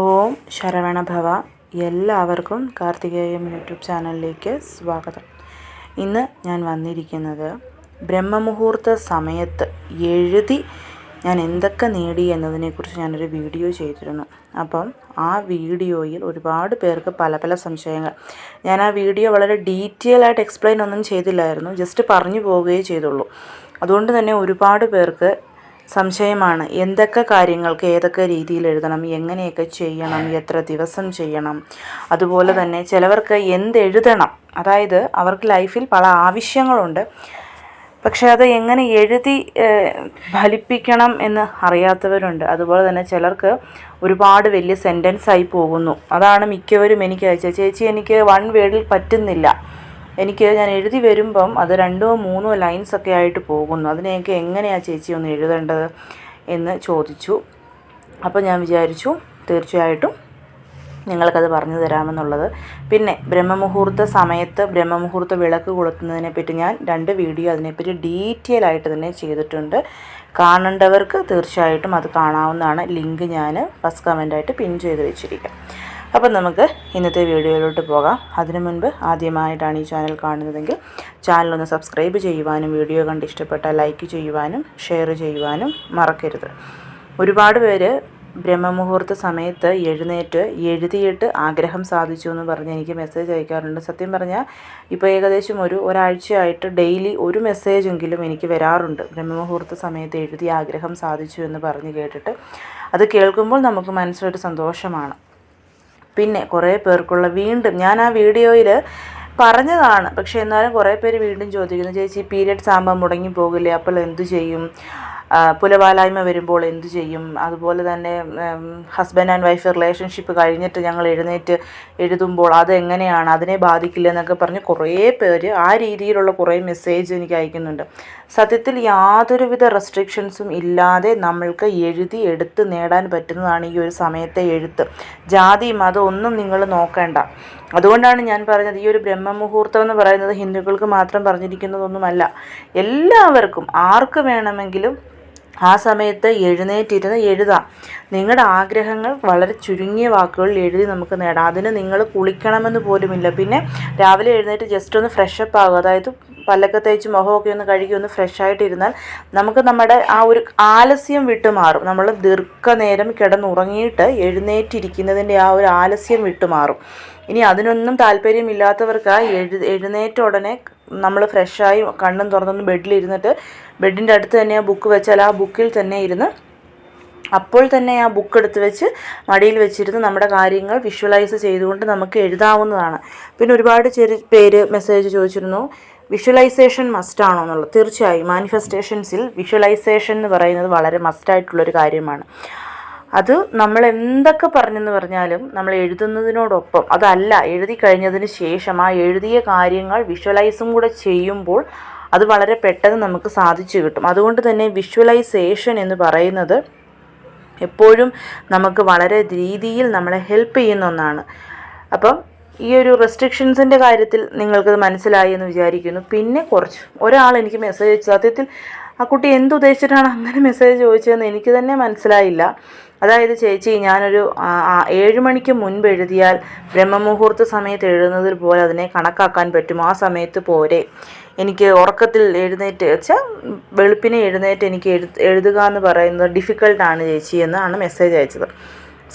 ഓം ശരവണഭവ എല്ലാവർക്കും കാർത്തികേയം യൂട്യൂബ് ചാനലിലേക്ക് സ്വാഗതം. ഇന്ന് ഞാൻ വന്നിരിക്കുന്നത് ബ്രഹ്മമുഹൂർത്ത സമയത്ത് എഴുതി ഞാൻ എന്തൊക്കെ നേടി എന്നതിനെക്കുറിച്ച് ഞാനൊരു വീഡിയോ ചെയ്തിരുന്നു. അപ്പം ആ വീഡിയോയിൽ ഒരുപാട് പേർക്ക് പല പല സംശയങ്ങൾ. ഞാൻ ആ വീഡിയോ വളരെ ഡീറ്റെയിൽ ആയിട്ട് എക്സ്പ്ലെയിൻ ഒന്നും ചെയ്തില്ലായിരുന്നു. ജസ്റ്റ് പറഞ്ഞു പോവുകയേ ചെയ്തുള്ളൂ. അതുകൊണ്ട് തന്നെ ഒരുപാട് പേർക്ക് സംശയമാണ്. എന്തൊക്കെ കാര്യങ്ങൾക്ക് ഏതൊക്കെ രീതിയിൽ എഴുതണം? എങ്ങനെയൊക്കെ ചെയ്യണം? എത്ര ദിവസം ചെയ്യണം? അതുപോലെ തന്നെ ചിലവർക്ക് എന്തെഴുതണം അതായത് അവർക്ക് ലൈഫിൽ പല ആവശ്യങ്ങളുണ്ട്. പക്ഷെ അത് എങ്ങനെ എഴുതി ഫലിപ്പിക്കണം എന്ന് അറിയാത്തവരുണ്ട്. അതുപോലെ തന്നെ ചിലർക്ക് ഒരുപാട് വലിയ സെന്റൻസ് ആയി പോകുന്നു. അതാണ് മിക്കവരും എനിക്ക് അയച്ചത്. ചേച്ചി എനിക്ക് വൺ വേർഡിൽ പറ്റുന്നില്ല. എനിക്ക് ഞാൻ എഴുതി വരുമ്പം അത് രണ്ടോ മൂന്നോ ലൈൻസൊക്കെ ആയിട്ട് പോകുന്നു. അതിനെയൊക്കെ എങ്ങനെയാണ് ചേച്ചി ഒന്ന് എഴുതേണ്ടത് എന്ന് ചോദിച്ചു. അപ്പോൾ ഞാൻ വിചാരിച്ചു തീർച്ചയായിട്ടും നിങ്ങൾക്കത് പറഞ്ഞു തരാമെന്നുള്ളത്. പിന്നെ ബ്രഹ്മമുഹൂർത്ത സമയത്ത് ബ്രഹ്മമുഹൂർത്ത വിളക്ക് കൊളുത്തുന്നതിനെ പറ്റി ഞാൻ രണ്ട് വീഡിയോ അതിനെപ്പറ്റി ഡീറ്റെയിൽ ആയിട്ട് തന്നെ ചെയ്തിട്ടുണ്ട്. കാണേണ്ടവർക്ക് തീർച്ചയായിട്ടും അത് കാണാവുന്നതാണ്. ലിങ്ക് ഞാൻ ഫസ്റ്റ് കമന്റായിട്ട് പിൻ ചെയ്ത് വെച്ചിരിക്കാം. അപ്പം നമുക്ക് ഇന്നത്തെ വീഡിയോയിലോട്ട് പോകാം. അതിനു മുൻപ് ആദ്യമായിട്ടാണ് ഈ ചാനൽ കാണുന്നതെങ്കിൽ ചാനൽ ഒന്ന് സബ്സ്ക്രൈബ് ചെയ്യുവാനും വീഡിയോ കണ്ട് ഇഷ്ടപ്പെട്ടാൽ ലൈക്ക് ചെയ്യുവാനും ഷെയർ ചെയ്യുവാനും മറക്കരുത്. ഒരുപാട് പേര് ബ്രഹ്മമുഹൂർത്ത സമയത്ത് എഴുന്നേറ്റ് എഴുതിയിട്ട് ആഗ്രഹം സാധിച്ചു എന്ന് പറഞ്ഞ് എനിക്ക് മെസ്സേജ് അയക്കാറുണ്ട്. സത്യം പറഞ്ഞാൽ ഇപ്പോൾ ഏകദേശം ഒരു ഒരാഴ്ചയായിട്ട് ഡെയിലി ഒരു മെസ്സേജെങ്കിലും എനിക്ക് വരാറുണ്ട്. ബ്രഹ്മമുഹൂർത്ത സമയത്ത് എഴുതി ആഗ്രഹം സാധിച്ചു എന്ന് പറഞ്ഞ് കേട്ടിട്ട് അത് കേൾക്കുമ്പോൾ നമുക്ക് മനസ്സിലൊരു സന്തോഷമാണ്. പിന്നെ കുറേ പേർക്കുള്ള വീണ്ടും ഞാൻ ആ വീഡിയോയിൽ പറഞ്ഞതാണ്. പക്ഷേ എന്നാലും കുറേ പേര് വീണ്ടും ചോദിക്കുന്നു ചേച്ചി പീരിയഡ്സ് ആകുമ്പോൾ മുടങ്ങി പോകില്ലേ? അപ്പോൾ എന്തു ചെയ്യും? പുലവാലായ്മ വരുമ്പോൾ എന്തു ചെയ്യും? അതുപോലെ തന്നെ ഹസ്ബൻഡ് ആൻഡ് വൈഫ് റിലേഷൻഷിപ്പ് കഴിഞ്ഞിട്ട് ഞങ്ങൾ എഴുന്നേറ്റ് എഴുതുമ്പോൾ അതെങ്ങനെയാണ്? അതിനെ ബാധിക്കില്ല എന്നൊക്കെ പറഞ്ഞ് കുറേ പേര് ആ രീതിയിലുള്ള കുറേ മെസ്സേജ് എനിക്ക് അയക്കുന്നുണ്ട്. സത്യത്തിൽ യാതൊരുവിധ റെസ്ട്രിക്ഷൻസും ഇല്ലാതെ നമ്മൾക്ക് എഴുതി എടുത്ത് നേടാൻ പറ്റുന്നതാണ് ഈ ഒരു സമയത്തെ എഴുത്ത്. ജാതി മതം ഒന്നും നിങ്ങൾ നോക്കേണ്ട. അതുകൊണ്ടാണ് ഞാൻ പറഞ്ഞത് ഈ ഒരു ബ്രഹ്മമുഹൂർത്തം എന്ന് പറയുന്നത് ഹിന്ദുക്കൾക്ക് മാത്രം പറഞ്ഞിരിക്കുന്നതൊന്നുമല്ല. എല്ലാവർക്കും ആർക്ക് വേണമെങ്കിലും ആ സമയത്ത് എഴുന്നേറ്റിരുന്ന് എഴുതാം. നിങ്ങളുടെ ആഗ്രഹങ്ങൾ വളരെ ചുരുങ്ങിയ വാക്കുകളിൽ എഴുതി നമുക്ക് നേടാം. അതിന് നിങ്ങൾ കുളിക്കണമെന്ന് പോലുമില്ല. പിന്നെ രാവിലെ എഴുന്നേറ്റ് ജസ്റ്റ് ഒന്ന് ഫ്രഷപ്പ് ആകുക അതായത് പല്ലൊക്കെ തേച്ച് മുഖമൊക്കെ ഒന്ന് കഴുകി ഒന്ന് ഫ്രഷ് ആയിട്ടിരുന്നാൽ നമുക്ക് നമ്മുടെ ആ ഒരു ആലസ്യം വിട്ടുമാറും നമ്മൾ ദീർഘനേരം കിടന്നുറങ്ങിയിട്ട് എഴുന്നേറ്റിരിക്കുന്നതിന്റെ ആ ഒരു ആലസ്യം വിട്ടുമാറും ഇനി അതിനൊന്നും താല്പര്യമില്ലാത്തവർക്ക് എഴു എഴുന്നേറ്റ ഉടനെ നമ്മൾ ഫ്രഷായി കണ്ണും തുറന്നൊന്ന് ബെഡിലിരുന്നിട്ട് ബെഡിന്റെ അടുത്ത് തന്നെ ആ ബുക്ക് വെച്ചാൽ ആ ബുക്കിൽ തന്നെ ഇരുന്ന് അപ്പോൾ തന്നെ ആ ബുക്ക് എടുത്ത് വെച്ച് മടിയിൽ വെച്ചിരുന്ന് നമ്മുടെ കാര്യങ്ങൾ വിഷ്വലൈസ് ചെയ്തുകൊണ്ട് നമുക്ക് എഴുതാവുന്നതാണ്. പിന്നെ ഒരുപാട് ചെറിയ പേര് മെസ്സേജ് ചോദിച്ചിരുന്നു വിഷ്വലൈസേഷൻ മസ്റ്റാണോ എന്നുള്ളത്? തീർച്ചയായും മാനിഫെസ്റ്റേഷൻസിൽ വിഷ്വലൈസേഷൻ എന്ന് പറയുന്നത് വളരെ മസ്റ്റായിട്ടുള്ളൊരു കാര്യമാണ്. അത് നമ്മൾ എന്തൊക്കെ പറഞ്ഞെന്ന് പറഞ്ഞാലും നമ്മൾ എഴുതുന്നതിനോടൊപ്പം അതല്ല എഴുതി കഴിഞ്ഞതിന് ശേഷം ആ എഴുതിയ കാര്യങ്ങൾ വിഷ്വലൈസും കൂടെ ചെയ്യുമ്പോൾ അത് വളരെ പെട്ടെന്ന് നമുക്ക് സാധിച്ചു കിട്ടും. അതുകൊണ്ട് തന്നെ വിഷ്വലൈസേഷൻ എന്ന് പറയുന്നത് എപ്പോഴും നമുക്ക് വളരെ രീതിയിൽ നമ്മളെ ഹെൽപ്പ് ചെയ്യുന്ന ഒന്നാണ്. അപ്പം ഈ ഒരു റെസ്ട്രിക്ഷൻസിന്റെ കാര്യത്തിൽ നിങ്ങൾക്കത് മനസ്സിലായി എന്ന് വിചാരിക്കുന്നു. പിന്നെ കുറച്ച് ഒരാൾ എനിക്ക് മെസ്സേജ് സത്യത്തിൽ ആ കുട്ടി എന്തുദ്ദേശിച്ചിട്ടാണ് അങ്ങനെ മെസ്സേജ് ചോദിച്ചതെന്ന് എനിക്ക് തന്നെ മനസ്സിലായില്ല. അതായത് ചേച്ചി ഞാനൊരു ഏഴ് മണിക്ക് മുൻപ് എഴുതിയാൽ ബ്രഹ്മമുഹൂർത്ത സമയത്ത് എഴുതുന്നതിൽ പോലെ അതിനെ കണക്കാക്കാൻ പറ്റും. ആ സമയത്ത് പോരെ. എനിക്ക് ഉറക്കത്തിൽ എഴുന്നേറ്റ് വെച്ചാൽ വെളുപ്പിനെ എഴുന്നേറ്റ് എനിക്ക് എഴു എഴുതുക എന്ന് പറയുന്നത് ഡിഫിക്കൾട്ടാണ് ചേച്ചി എന്നാണ് മെസ്സേജ് അയച്ചത്.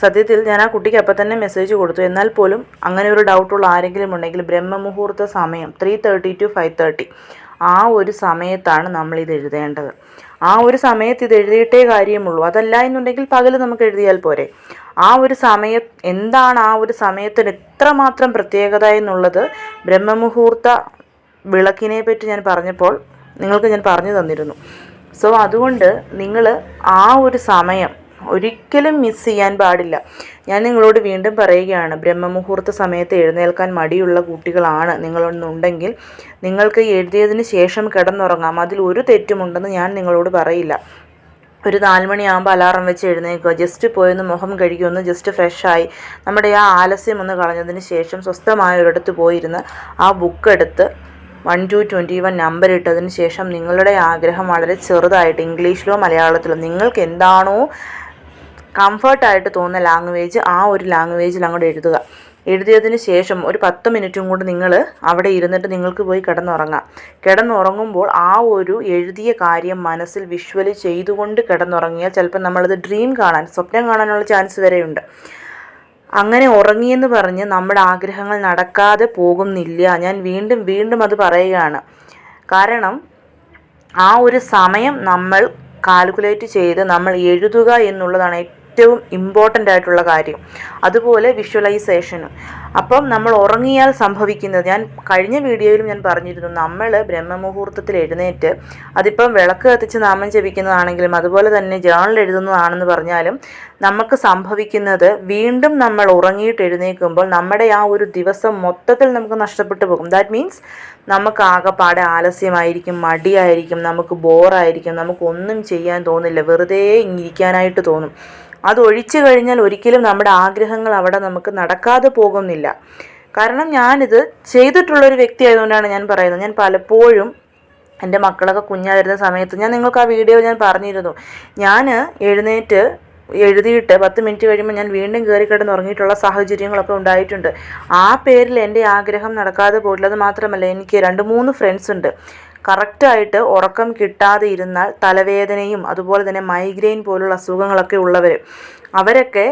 സത്യത്തിൽ ഞാൻ ആ കുട്ടിക്ക് അപ്പം തന്നെ മെസ്സേജ് കൊടുത്തു. എന്നാൽ പോലും അങ്ങനെ ഒരു ഡൗട്ടുള്ള ആരെങ്കിലും ഉണ്ടെങ്കിൽ ബ്രഹ്മമുഹൂർത്ത സമയം three thirty to five thirty ആ ഒരു സമയത്താണ് നമ്മൾ ഇത് എഴുതേണ്ടത്. ആ ഒരു സമയത്ത് ഇത് എഴുതിയിട്ടേ കാര്യമുള്ളൂ. അതല്ല എന്നുണ്ടെങ്കിൽ പകൽ നമുക്ക് എഴുതിയാൽ പോരെ. ആ ഒരു സമയം എന്താണ് ആ ഒരു സമയത്തിന് എത്രമാത്രം പ്രത്യേകത എന്നുള്ളത് ബ്രഹ്മമുഹൂർത്ത വിളക്കിനെ പറ്റി ഞാൻ പറഞ്ഞപ്പോൾ നിങ്ങൾക്ക് ഞാൻ പറഞ്ഞു തന്നിരുന്നു. സോ അതുകൊണ്ട് നിങ്ങൾ ആ ഒരു സമയം ഒരിക്കലും മിസ് ചെയ്യാൻ പാടില്ല. ഞാൻ നിങ്ങളോട് വീണ്ടും പറയുകയാണ് ബ്രഹ്മമുഹൂർത്ത സമയത്ത് എഴുന്നേൽക്കാൻ മടിയുള്ള കുട്ടികളാണ് നിങ്ങളൊന്നുണ്ടെങ്കിൽ നിങ്ങൾക്ക് എഴുതിയതിന് ശേഷം കിടന്നുറങ്ങാം. അതിൽ ഒരു തെറ്റുമുണ്ടെന്ന് ഞാൻ നിങ്ങളോട് പറയില്ല. ഒരു നാലുമണിയാകുമ്പോൾ അലാറം വെച്ച് എഴുന്നേൽക്കുക. ജസ്റ്റ് പോയൊന്ന് മുഖം കഴുകിയൊന്ന് ജസ്റ്റ് ഫ്രഷായി നമ്മുടെ ആ ആലസ്യം ഒന്ന് കളഞ്ഞതിന് ശേഷം സ്വസ്ഥമായ ഒരിടത്ത് പോയിരുന്ന് ആ ബുക്ക് എടുത്ത് one two twenty one number ഇട്ടതിന് ശേഷം നിങ്ങളുടെ ആഗ്രഹം വളരെ ചെറുതായിട്ട് ഇംഗ്ലീഷിലോ മലയാളത്തിലോ നിങ്ങൾക്ക് എന്താണോ കംഫർട്ടായിട്ട് തോന്നുന്ന ലാംഗ്വേജ് ആ ഒരു ലാംഗ്വേജിൽ അങ്ങോട്ട് എഴുതുക. എഴുതിയതിന് ശേഷം ഒരു പത്ത് മിനിറ്റും കൊണ്ട് നിങ്ങൾ അവിടെ ഇരുന്നിട്ട് നിങ്ങൾക്ക് പോയി കിടന്നുറങ്ങാം. കിടന്നുറങ്ങുമ്പോൾ ആ ഒരു എഴുതിയ കാര്യം മനസ്സിൽ വിഷ്വലി ചെയ്തുകൊണ്ട് കിടന്നുറങ്ങിയാൽ ചിലപ്പോൾ നമ്മളത് ഡ്രീം കാണാൻ സ്വപ്നം കാണാനുള്ള ചാൻസ് വരെയുണ്ട് അങ്ങനെ ഉറങ്ങിയെന്ന് പറഞ്ഞ് നമ്മുടെ ആഗ്രഹങ്ങൾ നടക്കാതെ പോകുന്നില്ല. ഞാൻ വീണ്ടും വീണ്ടും അത് പറയുകയാണ്. കാരണം ആ ഒരു സമയം നമ്മൾ കാൽക്കുലേറ്റ് ചെയ്ത് നമ്മൾ എഴുതുക എന്നുള്ളതാണ് ഏറ്റവും ഇമ്പോർട്ടന്റ് ആയിട്ടുള്ള കാര്യം. അതുപോലെ വിഷ്വലൈസേഷനും അപ്പം നമ്മൾ ഉറങ്ങിയാൽ സംഭവിക്കുന്നത് ഞാൻ കഴിഞ്ഞ വീഡിയോയിലും ഞാൻ പറഞ്ഞിരുന്നു നമ്മൾ ബ്രഹ്മമുഹൂർത്തത്തിൽ എഴുന്നേറ്റ് അതിപ്പം വിളക്ക് കത്തിച്ച് നാമം ജപിക്കുന്നതാണെങ്കിലും അതുപോലെ തന്നെ ജേണൽ എഴുതുന്നതാണെന്ന് പറഞ്ഞാലും നമുക്ക് സംഭവിക്കുന്നത് വീണ്ടും നമ്മൾ ഉറങ്ങിയിട്ട് എഴുന്നേൽക്കുമ്പോൾ നമ്മുടെ ആ ഒരു ദിവസം മൊത്തത്തിൽ നമുക്ക് നഷ്ടപ്പെട്ടു പോകും. ദാറ്റ് മീൻസ് നമുക്ക് ആകെപ്പാടെ ആലസ്യമായിരിക്കും മടിയായിരിക്കും നമുക്ക് ബോറായിരിക്കും നമുക്കൊന്നും ചെയ്യാൻ തോന്നില്ല വെറുതെ ഇരിക്കാനായിട്ട് തോന്നും. അത് ഒഴിച്ചു കഴിഞ്ഞാൽ ഒരിക്കലും നമ്മുടെ ആഗ്രഹങ്ങൾ അവിടെ നമുക്ക് നടക്കാതെ പോകുന്നില്ല. കാരണം ഞാനിത് ചെയ്തിട്ടുള്ളൊരു വ്യക്തി ആയതുകൊണ്ടാണ് ഞാൻ പറയുന്നത്. ഞാൻ പലപ്പോഴും എന്റെ മക്കളൊക്കെ കുഞ്ഞായിരുന്ന സമയത്ത് ഞാൻ നിങ്ങൾക്ക് ആ വീഡിയോ ഞാൻ പറഞ്ഞിരുന്നു. ഞാൻ എഴുന്നേറ്റ് എഴുതിയിട്ട് പത്ത് മിനിറ്റ് കഴിയുമ്പോൾ ഞാൻ വീണ്ടും കയറി കിടന്ന് ഉറങ്ങിയിട്ടുള്ള സാഹചര്യങ്ങളൊക്കെ ഉണ്ടായിട്ടുണ്ട്. ആ പേരിൽ എന്റെ ആഗ്രഹം നടക്കാതെ പോയിട്ടില്ല അത് മാത്രമല്ല എനിക്ക് രണ്ട് മൂന്ന് ഫ്രണ്ട്സ് ഉണ്ട്. കറക്റ്റായിട്ട് ഉറക്കം കിട്ടാതെ ഇരുന്നാൽ തലവേദനയും അതുപോലെ തന്നെ മൈഗ്രെയിൻ പോലുള്ള അസുഖങ്ങളൊക്കെ ഉള്ളവർ അവരൊക്കെ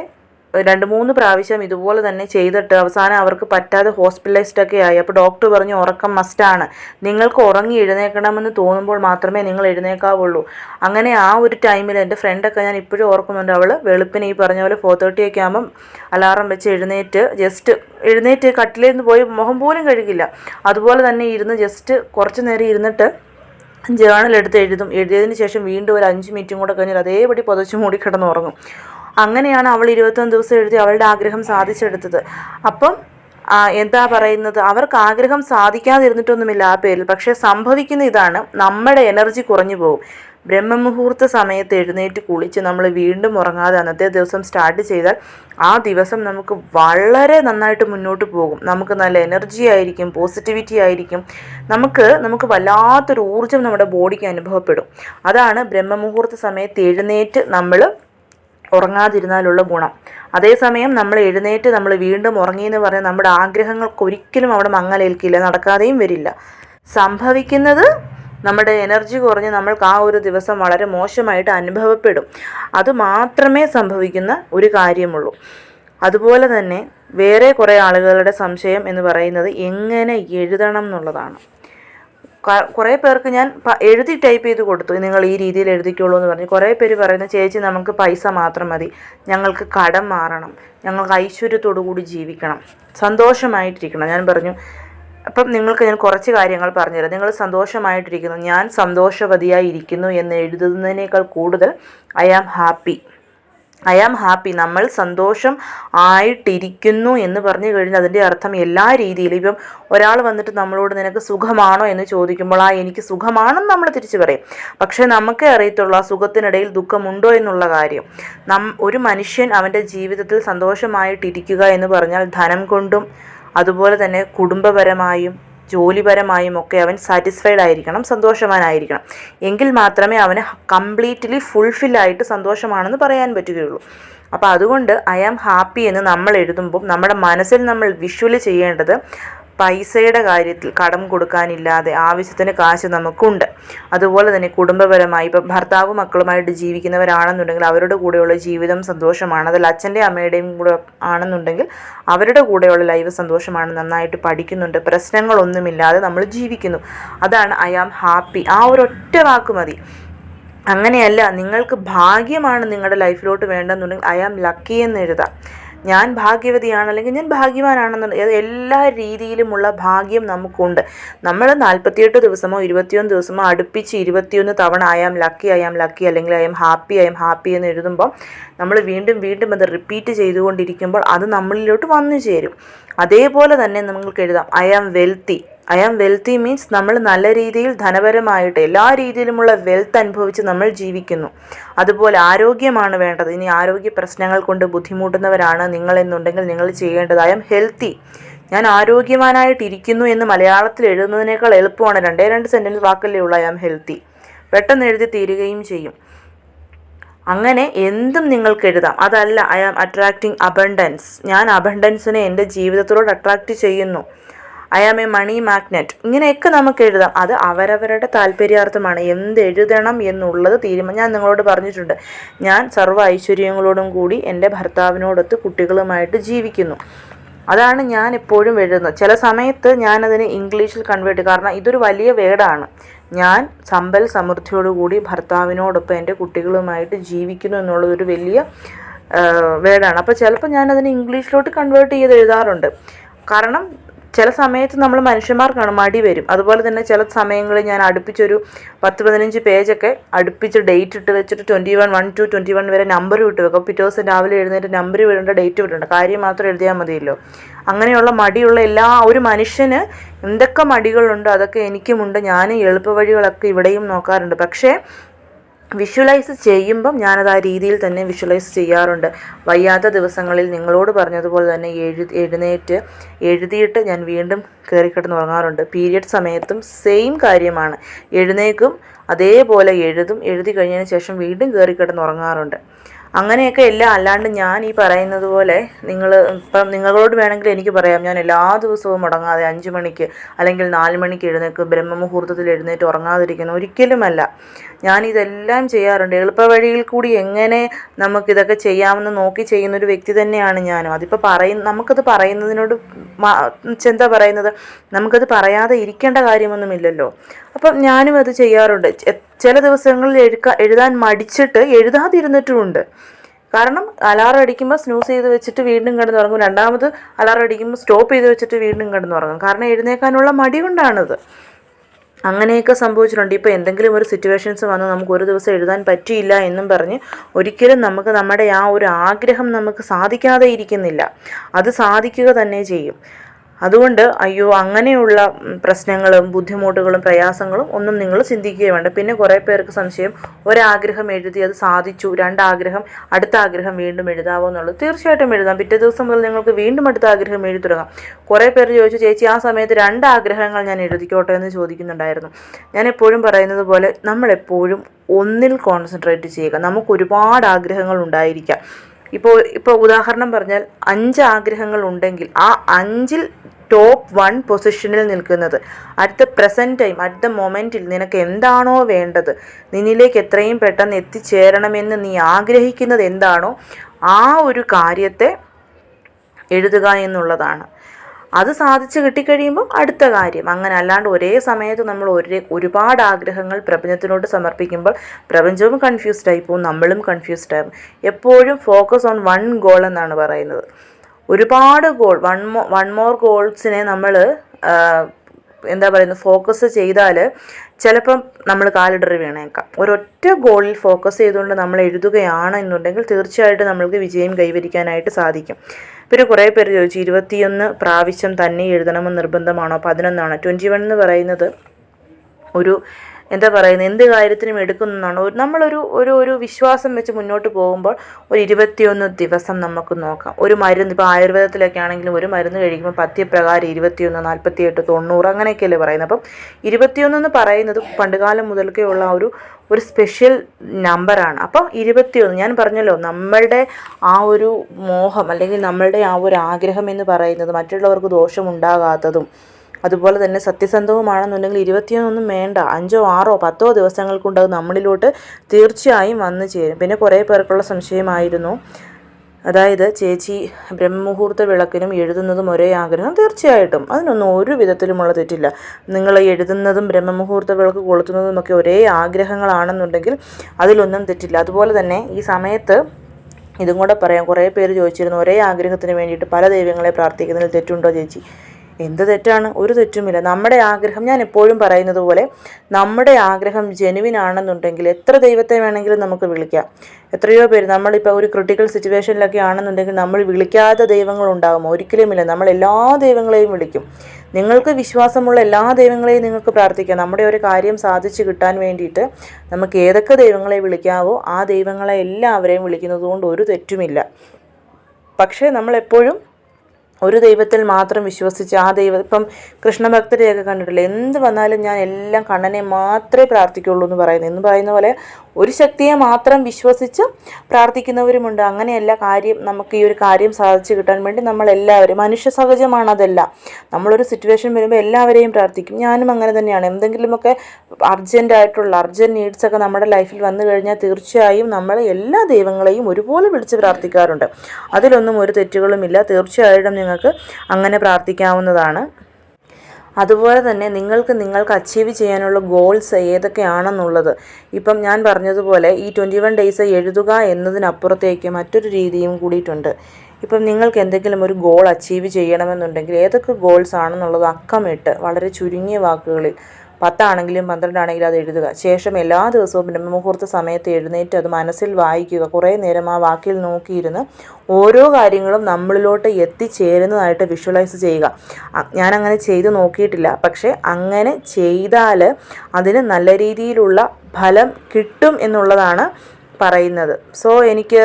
രണ്ട് മൂന്ന് പ്രാവശ്യം ഇതുപോലെ തന്നെ ചെയ്തിട്ട് അവസാനം അവർക്ക് പറ്റാതെ ഹോസ്പിറ്റലൈസ്ഡ് ഒക്കെ ആയി. അപ്പോൾ ഡോക്ടർ പറഞ്ഞു ഉറക്കം മസ്റ്റാണ് നിങ്ങൾക്ക് ഉറങ്ങി എഴുന്നേക്കണമെന്ന് തോന്നുമ്പോൾ മാത്രമേ നിങ്ങൾ എഴുന്നേക്കാവുള്ളൂ. അങ്ങനെ ആ ഒരു ടൈമിൽ എന്റെ ഫ്രണ്ടൊക്കെ ഞാൻ ഇപ്പോഴും ഓർക്കുന്നുണ്ട്. അവൾ വെളുപ്പിന് ഈ പറഞ്ഞ പോലെ ഫോർ തേർട്ടി ഒക്കെ ആകുമ്പം അലാറം വെച്ച് എഴുന്നേറ്റ് ജസ്റ്റ് എഴുന്നേറ്റ് കട്ടിലിൽ നിന്ന് പോയി മുഖം പോലും കഴുകില്ല. അതുപോലെ തന്നെ ഇരുന്ന് ജസ്റ്റ് കുറച്ച് നേരം ഇരുന്നിട്ട് ജേണൽ എടുത്ത് എഴുതും. എഴുതിയതിന് ശേഷം വീണ്ടും ഒരു അഞ്ച് മിനിറ്റും കൂടെ കഴിഞ്ഞാൽ അതേപടി പുതച്ച് മൂടി കിടന്നുറങ്ങും അങ്ങനെയാണ് അവൾ ഇരുപത്തൊന്ന് ദിവസം എഴുതി അവളുടെ ആഗ്രഹം സാധിച്ചെടുത്തത്. അപ്പം എന്താ പറയുന്നത്? അവർക്ക് ആഗ്രഹം സാധിക്കാതിരുന്നിട്ടൊന്നുമില്ല ആ പേരിൽ. പക്ഷേ സംഭവിക്കുന്ന ഇതാണ്. നമ്മുടെ എനർജി കുറഞ്ഞു പോകും. ബ്രഹ്മമുഹൂർത്ത സമയത്ത് എഴുന്നേറ്റ് കുളിച്ച് നമ്മൾ വീണ്ടും ഉറങ്ങാതെ അന്നത്തെ ദിവസം സ്റ്റാർട്ട് ചെയ്താൽ ആ ദിവസം നമുക്ക് വളരെ നന്നായിട്ട് മുന്നോട്ട് പോകും. നമുക്ക് നല്ല എനർജി ആയിരിക്കും പോസിറ്റിവിറ്റി ആയിരിക്കും. നമുക്ക് നമുക്ക് വല്ലാത്തൊരു ഊർജം നമ്മുടെ ബോഡിക്ക് അനുഭവപ്പെടും. അതാണ് ബ്രഹ്മമുഹൂർത്ത സമയത്ത് എഴുന്നേറ്റ് നമ്മൾ ഉറങ്ങാതിരുന്നാലുള്ള ഗുണം. അതേസമയം നമ്മൾ എഴുന്നേറ്റ് നമ്മൾ വീണ്ടും ഉറങ്ങി എന്ന് പറഞ്ഞാൽ നമ്മുടെ ആഗ്രഹങ്ങൾക്ക് ഒരിക്കലും അവിടെ മങ്ങലേൽക്കില്ല നടക്കാതെയും വരില്ല. സംഭവിക്കുന്നത് നമ്മുടെ എനർജി കുറഞ്ഞ് നമ്മൾക്ക് ആ ഒരു ദിവസം വളരെ മോശമായിട്ട് അനുഭവപ്പെടും. അത് മാത്രമേ സംഭവിക്കുന്ന ഒരു കാര്യമുള്ളൂ. അതുപോലെ തന്നെ വേറെ കുറേ ആളുകളുടെ സംശയം എന്ന് പറയുന്നത് എങ്ങനെ എഴുതണം എന്നുള്ളതാണ്. കുറേ പേർക്ക് ഞാൻ എഴുതി ടൈപ്പ് ചെയ്ത് കൊടുത്തു. നിങ്ങൾ ഈ രീതിയിൽ എഴുതിക്കോളൂ എന്ന് പറഞ്ഞു. കുറേ പേര് പറയുന്നു ചേച്ചി നമുക്ക് പൈസ മാത്രം മതി. ഞങ്ങൾക്ക് കടം മാറണം. ഞങ്ങൾക്ക് ഐശ്വര്യത്തോടു കൂടി ജീവിക്കണം. സന്തോഷമായിട്ടിരിക്കണം. ഞാൻ പറഞ്ഞു. അപ്പം നിങ്ങൾക്ക് ഞാൻ കുറച്ച് കാര്യങ്ങൾ പറഞ്ഞുതരാം. നിങ്ങൾ സന്തോഷമായിട്ടിരിക്കുന്നു. ഞാൻ സന്തോഷവതിയായി ഇരിക്കുന്നു എന്ന് എഴുതുന്നതിനേക്കാൾ കൂടുതൽ I am happy I am happy നമ്മൾ സന്തോഷം ആയിട്ടിരിക്കുന്നു എന്ന് പറഞ്ഞു കഴിഞ്ഞാൽ അതിന്റെ അർത്ഥം എല്ലാ രീതിയിലും ഇപ്പം ഒരാൾ വന്നിട്ട് നമ്മളോട് നിനക്ക് സുഖമാണോ എന്ന് ചോദിക്കുമ്പോൾ ആ എനിക്ക് സുഖമാണെന്ന് നമ്മൾ തിരിച്ചു പറയും. പക്ഷേ നമുക്കേ അറിയത്തുള്ളൂ ആ സുഖത്തിനിടയിൽ ദുഃഖമുണ്ടോ എന്നുള്ള കാര്യം. നം ഒരു മനുഷ്യൻ അവന്റെ ജീവിതത്തിൽ സന്തോഷമായിട്ടിരിക്കുക എന്ന് പറഞ്ഞാൽ ധനം കൊണ്ടും അതുപോലെ തന്നെ കുടുംബപരമായും ജോലിപരമായും ഒക്കെ അവൻ സാറ്റിസ്ഫൈഡ് ആയിരിക്കണം സന്തോഷവാനായിരിക്കണം. എങ്കിൽ മാത്രമേ അവന് കംപ്ലീറ്റ്ലി ഫുൾഫിൽ ആയിട്ട് സന്തോഷമാണെന്ന് പറയാൻ പറ്റുകയുള്ളൂ. അപ്പോൾ അതുകൊണ്ട് ഐ ആം ഹാപ്പി എന്ന് നമ്മൾ എഴുതുമ്പോൾ നമ്മുടെ മനസ്സിൽ നമ്മൾ വിഷ്വലി ചെയ്യേണ്ടത് പൈസയുടെ കാര്യത്തിൽ കടം കൊടുക്കാനില്ലാതെ ആവശ്യത്തിന് കാശ് നമുക്കുണ്ട്. അതുപോലെ തന്നെ കുടുംബപരമായി ഇപ്പം ഭർത്താവ് മക്കളുമായിട്ട് ജീവിക്കുന്നവരാണെന്നുണ്ടെങ്കിൽ അവരുടെ കൂടെയുള്ള ജീവിതം സന്തോഷമാണ്. അതിൽ അച്ഛന്റെ അമ്മയുടെയും കൂടെ ആണെന്നുണ്ടെങ്കിൽ അവരുടെ കൂടെയുള്ള ലൈഫ് സന്തോഷമാണ്. നന്നായിട്ട് പഠിക്കുന്നുണ്ട്. പ്രശ്നങ്ങളൊന്നുമില്ലാതെ നമ്മൾ ജീവിക്കുന്നു. അതാണ് ഐ ആം ഹാപ്പി ആ ഒരു ഒറ്റ വാക്ക് മതി. അങ്ങനെയല്ല നിങ്ങൾക്ക് ഭാഗ്യമാണ് നിങ്ങളുടെ ലൈഫിലോട്ട് വേണ്ടെന്നുണ്ടെങ്കിൽ ഐ ആം ലക്കി എന്ന് എഴുതാം. ഞാൻ ഭാഗ്യവതിയാണ് അല്ലെങ്കിൽ ഞാൻ ഭാഗ്യവാനാണെന്നുണ്ട് എല്ലാ രീതിയിലുമുള്ള ഭാഗ്യം നമുക്കുണ്ട്. നമ്മൾ നാൽപ്പത്തിയെട്ട് ദിവസമോ ഇരുപത്തിയൊന്ന് ദിവസമോ അടുപ്പിച്ച് ഇരുപത്തിയൊന്ന് തവണ ആയാം ലക്കി ആയാം ലക്കി അല്ലെങ്കിൽ ആയാം ഹാപ്പി ആയാം ഹാപ്പി എന്ന് എഴുതുമ്പോൾ നമ്മൾ വീണ്ടും വീണ്ടും അത് റിപ്പീറ്റ് ചെയ്തുകൊണ്ടിരിക്കുമ്പോൾ അത് നമ്മളിലോട്ട് വന്നു ചേരും. അതേപോലെ തന്നെ നമുക്ക് എഴുതാം. I am wealthy. I am wealthy means നമ്മൾ നല്ല രീതിയിൽ ധനപരമായിട്ട് എല്ലാ രീതിയിലുമുള്ള വെൽത്ത് അനുഭവിച്ച് നമ്മൾ ജീവിക്കുന്നു. അതുപോലെ ആരോഗ്യമാണ് വേണ്ടത്. ഇനി ആരോഗ്യ പ്രശ്നങ്ങൾ കൊണ്ട് ബുദ്ധിമുട്ടുന്നവരാണ് നിങ്ങൾ എന്നുണ്ടെങ്കിൽ നിങ്ങൾ ചെയ്യേണ്ടത് ഐ ആം ഹെൽത്തി ഞാൻ ആരോഗ്യവാനായിട്ടിരിക്കുന്നു എന്ന് മലയാളത്തിൽ എഴുതുന്നതിനേക്കാൾ എളുപ്പമാണ്. രണ്ടേ രണ്ട് സെന്റൻസ് വാക്കല്ലേ ഉള്ളൂ. ഐ ആം ഹെൽത്തി പെട്ടെന്ന് എഴുതി തീരുകയും ചെയ്യും. അങ്ങനെ എന്തും നിങ്ങൾക്ക് എഴുതാം. അതല്ല ഐ ആം അട്രാക്റ്റിംഗ് അബണ്ടൻസ് ഞാൻ അബണ്ടൻസിനെ എന്റെ ജീവിതത്തിലോട് അട്രാക്റ്റ് ചെയ്യുന്നു. I am a money magnet ഇങ്ങനെയൊക്കെ നമുക്ക് എഴുതാം. അത് അവരവരുടെ താല്പര്യാർത്ഥമാണ്. എന്ത് എഴുതണം എന്നുള്ളത് തീരുമാനം. ഞാൻ നിങ്ങളോട് പറഞ്ഞിട്ടുണ്ട്. ഞാൻ സർവ ഐശ്വര്യങ്ങളോടും കൂടി എന്റെ ഭർത്താവിനോടൊത്ത് കുട്ടികളുമായിട്ട് ജീവിക്കുന്നു. അതാണ് ഞാൻ എപ്പോഴും എഴുതുന്നത്. ചില സമയത്ത് ഞാനതിന് ഇംഗ്ലീഷിൽ കൺവേർട്ട് കാരണം ഇതൊരു വലിയ വേർഡാണ് ഞാൻ സമ്പൽ സമൃദ്ധിയോടുകൂടി ഭർത്താവിനോടൊപ്പം എന്റെ കുട്ടികളുമായിട്ട് ജീവിക്കുന്നു എന്നുള്ളതൊരു വലിയ വേർഡാണ് അപ്പോൾ ചിലപ്പോൾ ഞാനതിന് ഇംഗ്ലീഷിലോട്ട് കൺവേർട്ട് ചെയ്ത് എഴുതാറുണ്ട്. കാരണം ചില സമയത്ത് നമ്മൾ മനുഷ്യന്മാർക്കാണ് മടി വരും. അതുപോലെ തന്നെ ചില സമയങ്ങളിൽ ഞാൻ അടുപ്പിച്ചൊരു പത്ത് പതിനഞ്ച് പേജൊക്കെ അടുപ്പിച്ച് ഡേറ്റ് ഇട്ട് വെച്ചിട്ട് twenty one one two twenty one വരെ നമ്പർ വിട്ട് വെക്കും. പിറ്റേ ദിവസം രാവിലെ എഴുന്നേറ്റ് നമ്പർ വിടേണ്ട ഡേറ്റ് വിടേണ്ട കാര്യം മാത്രം എഴുതിയാൽ മതിയല്ലോ. അങ്ങനെയുള്ള മടിയുള്ള എല്ലാ ഒരു മനുഷ്യന് എന്തൊക്കെ മടികളുണ്ടോ അതൊക്കെ എനിക്കുമുണ്ട്. ഞാൻ എളുപ്പ വഴികളൊക്കെ ഇവിടെയും നോക്കാറുണ്ട്. പക്ഷേ വിഷ്വലൈസ് ചെയ്യുമ്പം ഞാനത് ആ രീതിയിൽ തന്നെ വിഷ്വലൈസ് ചെയ്യാറുണ്ട്. വയ്യാത്ത ദിവസങ്ങളിൽ നിങ്ങളോട് പറഞ്ഞതുപോലെ തന്നെ എഴു എഴുന്നേറ്റ് എഴുതിയിട്ട് ഞാൻ വീണ്ടും കയറിക്കിടന്ന് ഉറങ്ങാറുണ്ട്. പീരിയഡ് സമയത്തും സെയിം കാര്യമാണ്. എഴുന്നേക്കും അതേപോലെ എഴുതും എഴുതി കഴിഞ്ഞതിന് ശേഷം വീണ്ടും കയറിക്കിടന്ന് ഉറങ്ങാറുണ്ട്. അങ്ങനെയൊക്കെ എല്ലാം അല്ലാണ്ട് ഞാൻ ഈ പറയുന്നത് പോലെ നിങ്ങൾ ഇപ്പം നിങ്ങളോട് വേണമെങ്കിൽ എനിക്ക് പറയാം. ഞാൻ എല്ലാ ദിവസവും മുടങ്ങാതെ അഞ്ച് മണിക്ക് അല്ലെങ്കിൽ നാല് മണിക്ക് എഴുന്നേക്ക് ബ്രഹ്മമുഹൂർത്തത്തിൽ എഴുന്നേറ്റ് ഉറങ്ങാതിരിക്കുന്നു ഒരിക്കലുമല്ല. ഞാൻ ഇതെല്ലാം ചെയ്യാറുണ്ട്. എളുപ്പവഴിയിൽ കൂടി എങ്ങനെ നമുക്കിതൊക്കെ ചെയ്യാമെന്ന് നോക്കി ചെയ്യുന്നൊരു വ്യക്തി തന്നെയാണ് ഞാനും. അതിപ്പോൾ പറയും നമുക്കത് പറയുന്നതിനോട് എന്താ പറയുന്നത്? നമുക്കത് പറയാതെ ഇരിക്കേണ്ട കാര്യമൊന്നുമില്ലല്ലോ. അപ്പം ഞാനും അത് ചെയ്യാറുണ്ട്. ചില ദിവസങ്ങളിൽ എഴുക എഴുതാൻ മടിച്ചിട്ട് എഴുതാതിരുന്നിട്ടുമുണ്ട്. കാരണം അലാറം അടിക്കുമ്പോൾ സ്നൂസ് ചെയ്ത് വെച്ചിട്ട് വീണ്ടും കിടന്നുറങ്ങും. രണ്ടാമത് അലാറം അടിക്കുമ്പോൾ സ്റ്റോപ്പ് ചെയ്ത് വെച്ചിട്ട് വീണ്ടും കിടന്നുറങ്ങും. കാരണം എഴുന്നേക്കാനുള്ള മടി കൊണ്ടാണത്. അങ്ങനെയൊക്കെ സംഭവിച്ചിട്ടുണ്ട്. ഇപ്പോൾ എന്തെങ്കിലും ഒരു സിറ്റുവേഷൻസ് വന്ന് നമുക്ക് ഒരു ദിവസം എഴുതാൻ പറ്റിയില്ല എന്നും പറഞ്ഞ് ഒരിക്കലും നമുക്ക് നമ്മുടെ ആ ഒരു ആഗ്രഹം നമുക്ക് സാധിക്കാതെ ഇരിക്കുന്നില്ല. അത് സാധിക്കുക തന്നെ ചെയ്യും. അതുകൊണ്ട് അയ്യോ അങ്ങനെയുള്ള പ്രശ്നങ്ങളും ബുദ്ധിമുട്ടുകളും പ്രയാസങ്ങളും ഒന്നും നിങ്ങൾ ചിന്തിക്കുകയും വേണ്ട. പിന്നെ കുറേ പേർക്ക് സംശയം ഒരാഗ്രഹം എഴുതി അത് സാധിച്ചു രണ്ടാഗ്രഹം അടുത്ത ആഗ്രഹം വീണ്ടും എഴുതാവോ എന്നുള്ളത്. തീർച്ചയായിട്ടും എഴുതാം. പിറ്റേ ദിവസം മുതൽ നിങ്ങൾക്ക് വീണ്ടും അടുത്ത ആഗ്രഹം എഴുതി തുടങ്ങാം. കുറേ പേർ ചോദിച്ചു ചേച്ചി ആ സമയത്ത് രണ്ട് ആഗ്രഹങ്ങൾ ഞാൻ എഴുതിക്കോട്ടെ എന്ന് ചോദിക്കുന്നുണ്ടായിരുന്നു. ഞാൻ എപ്പോഴും പറയുന്നത് പോലെ നമ്മളെപ്പോഴും ഒന്നിൽ കോൺസെൻട്രേറ്റ് ചെയ്യുക. നമുക്ക് ഒരുപാട് ആഗ്രഹങ്ങൾ ഉണ്ടായിരിക്കാം. ഇപ്പോൾ ഇപ്പോൾ ഉദാഹരണം പറഞ്ഞാൽ അഞ്ച് ആഗ്രഹങ്ങൾ ഉണ്ടെങ്കിൽ ആ അഞ്ചിൽ ടോപ്പ് വൺ പൊസിഷനിൽ നിൽക്കുന്നത്. അടുത്ത പ്രസന്റ് ടൈം അറ്റ് മൊമെന്റിൽ നിനക്ക് എന്താണോ വേണ്ടത് നിന്നിലേക്ക് എത്രയും പെട്ടെന്ന് എത്തിച്ചേരണമെന്ന് നീ ആഗ്രഹിക്കുന്നത് എന്താണോ ആ ഒരു കാര്യത്തെ എഴുതുക എന്നുള്ളതാണ്. അത് സാധിച്ചു കിട്ടിക്കഴിയുമ്പോൾ അടുത്ത കാര്യം. അങ്ങനെ അല്ലാണ്ട് ഒരേ സമയത്ത് നമ്മൾ ഒരേ ഒരുപാട് ആഗ്രഹങ്ങൾ പ്രപഞ്ചത്തിനോട് സമർപ്പിക്കുമ്പോൾ പ്രപഞ്ചവും കൺഫ്യൂസ്ഡ് ആയി പോകും നമ്മളും കൺഫ്യൂസ്ഡ് ആകും എപ്പോഴും ഫോക്കസ് ഓൺ വൺ ഗോൾ എന്നാണ് പറയുന്നത്. ഒരുപാട് goal one more one more ഗോൾസിനെ നമ്മൾ എന്താ പറയുന്നത് ഫോക്കസ് ചെയ്താൽ ചിലപ്പം നമ്മൾ കാലിടറി വീണേക്കാം. ഒരൊറ്റ ഗോളിൽ ഫോക്കസ് ചെയ്തുകൊണ്ട് നമ്മൾ എഴുതുകയാണ് എന്നുണ്ടെങ്കിൽ തീർച്ചയായിട്ടും നമ്മൾക്ക് വിജയം കൈവരിക്കാനായിട്ട് സാധിക്കും. പിന്നെ കുറേ പേര് ചോദിച്ചു ഇരുപത്തിയൊന്ന് പ്രാവശ്യം തന്നെ എഴുതണമെന്ന് നിർബന്ധമാണോ? പതിനൊന്നാണോ. ട്വന്റി വൺ എന്ന് പറയുന്നത് ഒരു എന്താ പറയുന്നത്? എന്ത് കാര്യത്തിനും എടുക്കുന്നതാണ് നമ്മളൊരു ഒരു ഒരു വിശ്വാസം വെച്ച് മുന്നോട്ട് പോകുമ്പോൾ ഒരു ഇരുപത്തിയൊന്ന് ദിവസം നമുക്ക് നോക്കാം. ഒരു മരുന്ന് ഇപ്പോൾ ആയുർവേദത്തിലൊക്കെ ആണെങ്കിലും ഒരു മരുന്ന് കഴിക്കുമ്പോൾ പഥ്യപ്രകാരം ഇരുപത്തിയൊന്ന് നാൽപ്പത്തിയെട്ട് തൊണ്ണൂറ് അങ്ങനെയൊക്കെയല്ലേ പറയുന്നത്. അപ്പം ഇരുപത്തിയൊന്ന് എന്ന് പറയുന്നത് പണ്ടുകാലം മുതൽക്കേ ഉള്ള ഒരു ഒരു സ്പെഷ്യൽ നമ്പറാണ് അപ്പം ഇരുപത്തിയൊന്ന് ഞാൻ പറഞ്ഞല്ലോ നമ്മളുടെ ആ ഒരു മോഹം അല്ലെങ്കിൽ നമ്മളുടെ ആ ഒരു ആഗ്രഹം എന്ന് പറയുന്നത് മറ്റുള്ളവർക്ക് ദോഷമുണ്ടാകാത്തതും അതുപോലെ തന്നെ സത്യസന്ധവുമാണെന്നുണ്ടെങ്കിൽ ഇരുപത്തിയൊന്നും വേണ്ട അഞ്ചോ ആറോ പത്തോ ദിവസങ്ങൾ കൊണ്ട് അത് നമ്മളിലോട്ട് തീർച്ചയായും വന്നു ചേരും. പിന്നെ കുറേ പേർക്കുള്ള സംശയമായിരുന്നു. അതായത് ചേച്ചി ബ്രഹ്മമുഹൂർത്ത വിളക്കിനും എഴുതുന്നതും ഒരേ ആഗ്രഹം. തീർച്ചയായിട്ടും. അതിനൊന്നും ഒരു വിധത്തിലുമുള്ള തെറ്റില്ല. നിങ്ങൾ എഴുതുന്നതും ബ്രഹ്മമുഹൂർത്ത വിളക്ക് കൊളുത്തുന്നതുമൊക്കെ ഒരേ ആഗ്രഹങ്ങളാണെന്നുണ്ടെങ്കിൽ അതിലൊന്നും തെറ്റില്ല. അതുപോലെ തന്നെ ഈ സമയത്ത് ഇതും കൂടെ പറയാം. കുറേ പേര് ചോദിച്ചിരുന്നു ഒരേ ആഗ്രഹത്തിന് വേണ്ടിയിട്ട് പല ദൈവങ്ങളെ പ്രാർത്ഥിക്കുന്നതിൽ തെറ്റുണ്ടോ ചേച്ചി? എന്ത് തെറ്റാണ്? ഒരു തെറ്റുമില്ല. നമ്മുടെ ആഗ്രഹം ഞാൻ എപ്പോഴും പറയുന്നത് പോലെ നമ്മുടെ ആഗ്രഹം ജെനുവിൻ ആണെന്നുണ്ടെങ്കിൽ എത്ര ദൈവത്തെ വേണമെങ്കിലും നമുക്ക് വിളിക്കാം. എത്രയോ പേര് നമ്മളിപ്പോൾ ഒരു ക്രിട്ടിക്കൽ സിറ്റുവേഷനിലൊക്കെ ആണെന്നുണ്ടെങ്കിൽ നമ്മൾ വിളിക്കാത്ത ദൈവങ്ങൾ ഉണ്ടാകുമോ? ഒരിക്കലുമില്ല. നമ്മൾ എല്ലാ ദൈവങ്ങളെയും വിളിക്കും. നിങ്ങൾക്ക് വിശ്വാസമുള്ള എല്ലാ ദൈവങ്ങളെയും നിങ്ങൾക്ക് പ്രാർത്ഥിക്കാം. നമ്മുടെ ഒരു കാര്യം സാധിച്ചു കിട്ടാൻ വേണ്ടിയിട്ട് നമുക്ക് ഏതൊക്കെ ദൈവങ്ങളെ വിളിക്കാവോ ആ ദൈവങ്ങളെ എല്ലാവരെയും വിളിക്കുന്നത് കൊണ്ട് ഒരു തെറ്റുമില്ല. പക്ഷേ നമ്മളെപ്പോഴും ഒരു ദൈവത്തിൽ മാത്രം വിശ്വസിച്ച് ആ ദൈവം ഇപ്പം കൃഷ്ണഭക്തരെയൊക്കെ കണ്ടിട്ടില്ല? എന്ത് വന്നാലും ഞാൻ എല്ലാം കണ്ണനെ മാത്രമേ പ്രാർത്ഥിക്കുള്ളൂ എന്ന് പറയുന്നത്. എന്ന് പറയുന്ന പോലെ ഒരു ശക്തിയെ മാത്രം വിശ്വസിച്ച് പ്രാർത്ഥിക്കുന്നവരുമുണ്ട്. അങ്ങനെയല്ല കാര്യം നമുക്ക് ഈ ഒരു കാര്യം സാധിച്ചു കിട്ടാൻ വേണ്ടി നമ്മൾ എല്ലാവരും മനുഷ്യ സഹജമാണ് അതെല്ലാം. നമ്മളൊരു സിറ്റുവേഷൻ വരുമ്പോൾ എല്ലാവരെയും പ്രാർത്ഥിക്കും. ഞാനും അങ്ങനെ തന്നെയാണ്. എന്തെങ്കിലുമൊക്കെ അർജന്റ് ആയിട്ടുള്ള അർജന്റ് നീഡ്സൊക്കെ നമ്മുടെ ലൈഫിൽ വന്നു കഴിഞ്ഞാൽ തീർച്ചയായും നമ്മൾ എല്ലാ ദൈവങ്ങളെയും ഒരുപോലെ വിളിച്ച് പ്രാർത്ഥിക്കാറുണ്ട്. അതിലൊന്നും ഒരു തെറ്റുകളുമില്ല. തീർച്ചയായിട്ടും നിങ്ങൾക്ക് അങ്ങനെ പ്രാർത്ഥിക്കാവുന്നതാണ്. അതുപോലെ തന്നെ നിങ്ങൾക്ക് നിങ്ങൾക്ക് അച്ചീവ് ചെയ്യാനുള്ള ഗോൾസ് ഏതൊക്കെയാണെന്നുള്ളത്. ഇപ്പം ഞാൻ പറഞ്ഞതുപോലെ ഈ ട്വന്റി വൺ ഡേയ്സ് എഴുതുക എന്നതിനപ്പുറത്തേക്ക് മറ്റൊരു രീതിയും കൂടിയിട്ടുണ്ട്. ഇപ്പം നിങ്ങൾക്ക് എന്തെങ്കിലും ഒരു ഗോൾ അച്ചീവ് ചെയ്യണമെന്നുണ്ടെങ്കിൽ ഏതൊക്കെ ഗോൾസ് ആണെന്നുള്ളത് അക്കമിട്ട് വളരെ ചുരുങ്ങിയ വാക്കുകളിൽ പത്താണെങ്കിലും പന്ത്രണ്ടാണെങ്കിലും അത് എഴുതുക. ശേഷം എല്ലാ ദിവസവും ബ്രഹ്മമുഹൂർത്ത സമയത്ത് എഴുന്നേറ്റ് അത് മനസ്സിൽ വായിക്കുക. കുറേ നേരം ആ വാക്കിൽ നോക്കിയിരുന്ന് ഓരോ കാര്യങ്ങളും നമ്മളിലോട്ട് എത്തിച്ചേരുന്നതായിട്ട് വിഷ്വലൈസ് ചെയ്യുക. ഞാനങ്ങനെ ചെയ്ത് നോക്കിയിട്ടില്ല. പക്ഷേ അങ്ങനെ ചെയ്താൽ അതിന് നല്ല രീതിയിലുള്ള ഫലം കിട്ടും എന്നുള്ളതാണ് പറയുന്നത്. സോ എനിക്ക്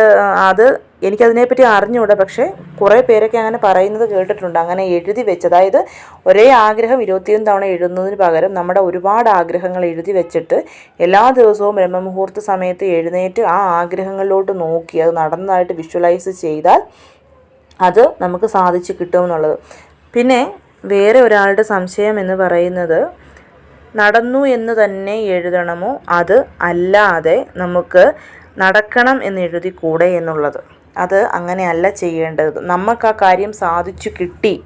അത് എനിക്കതിനെപ്പറ്റി അറിഞ്ഞുകൂടാ പക്ഷേ കുറേ പേരൊക്കെ അങ്ങനെ പറയുന്നത് കേട്ടിട്ടുണ്ട്. അങ്ങനെ എഴുതി വെച്ച് അതായത് ഒരേ ആഗ്രഹം ഇരുപത്തിയൊന്ന് തവണ എഴുതുന്നതിന് പകരം നമ്മുടെ ഒരുപാട് ആഗ്രഹങ്ങൾ എഴുതി വെച്ചിട്ട് എല്ലാ ദിവസവും ബ്രഹ്മമുഹൂർത്ത സമയത്ത് എഴുന്നേറ്റ് ആ ആഗ്രഹങ്ങളിലോട്ട് നോക്കി അത് നടന്നതായിട്ട് വിഷ്വലൈസ് ചെയ്താൽ അത് നമുക്ക് സാധിച്ചു കിട്ടുമെന്നുള്ളത് പിന്നെ വേറെ ഒരാളുടെ സംശയം എന്ന് പറയുന്നത് നടന്നു എന്ന് തന്നെ എഴുതണമോ? അത് അല്ലാതെ നമുക്ക് നടക്കണം എന്ന് കൂടെ എന്നുള്ളത്. അത് അങ്ങനെയല്ല ചെയ്യേണ്ടത്. നമുക്ക് ആ കാര്യം സാധിച്ചു കിട്ടി.